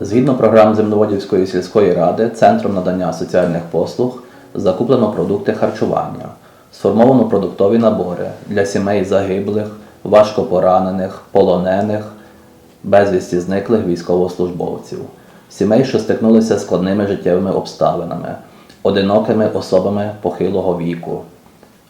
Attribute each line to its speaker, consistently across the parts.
Speaker 1: Згідно програм Земноводівської сільської ради, Центром надання соціальних послуг закуплено продукти харчування, сформовано продуктові набори для сімей загиблих, важкопоранених, полонених, безвісті зниклих військовослужбовців, сімей, що стикнулися складними життєвими обставинами, одинокими особами похилого віку,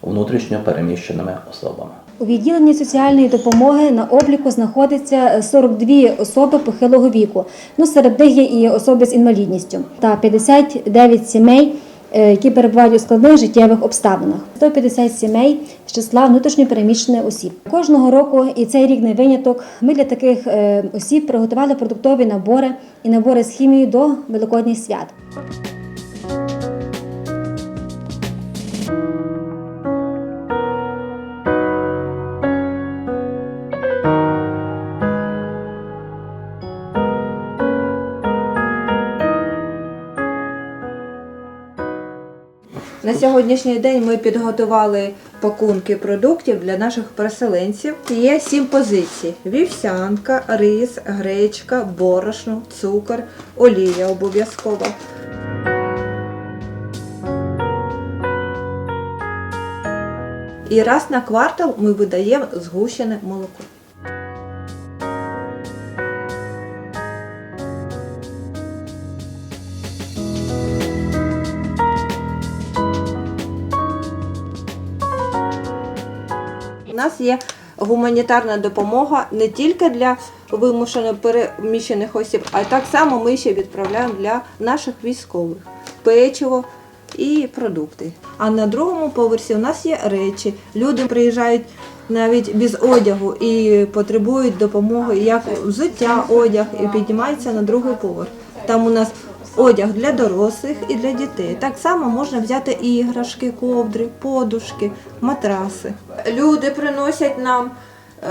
Speaker 1: внутрішньо переміщеними особами.
Speaker 2: У відділенні соціальної допомоги на обліку знаходиться 42 особи похилого віку. Ну, серед них є і особи з інвалідністю та 59 сімей, е, які перебувають у складних життєвих обставинах. 150 сімей з числа внутрішньо переміщених осіб. Кожного року, і цей рік не виняток, ми для таких е, осіб приготували продуктові набори і набори з хімією до великодніх свят.
Speaker 3: На сьогоднішній день ми підготували пакунки продуктів для наших переселенців. Є сім позицій: вівсянка, рис, гречка, борошно, цукор, олія обов'язково. І раз на квартал ми видаємо згущене молоко. У нас є гуманітарна допомога не тільки для вимушено переміщених осіб, а так само ми ще відправляємо для наших військових печиво і продукти. А на другому поверсі у нас є речі. Люди приїжджають навіть без одягу і потребують допомоги, як взуття, одяг, і піднімаються на другий поверх. Там у нас одяг для дорослих і для дітей. Так само можна взяти іграшки, ковдри, подушки, матраси. Люди приносять нам.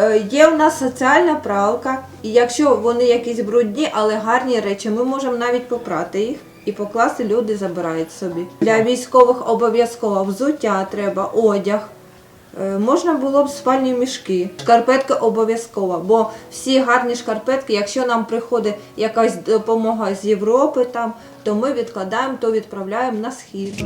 Speaker 3: е, Є у нас соціальна пралка, і якщо вони якісь брудні, але гарні речі, ми можемо навіть попрати їх і покласти, люди забирають собі. Для військових обов'язково взуття треба, одяг. Е, Можна було б спальні мішки, шкарпетка обов'язкова, бо всі гарні шкарпетки, якщо нам приходить якась допомога з Європи, там, то ми відкладаємо, то відправляємо на схід.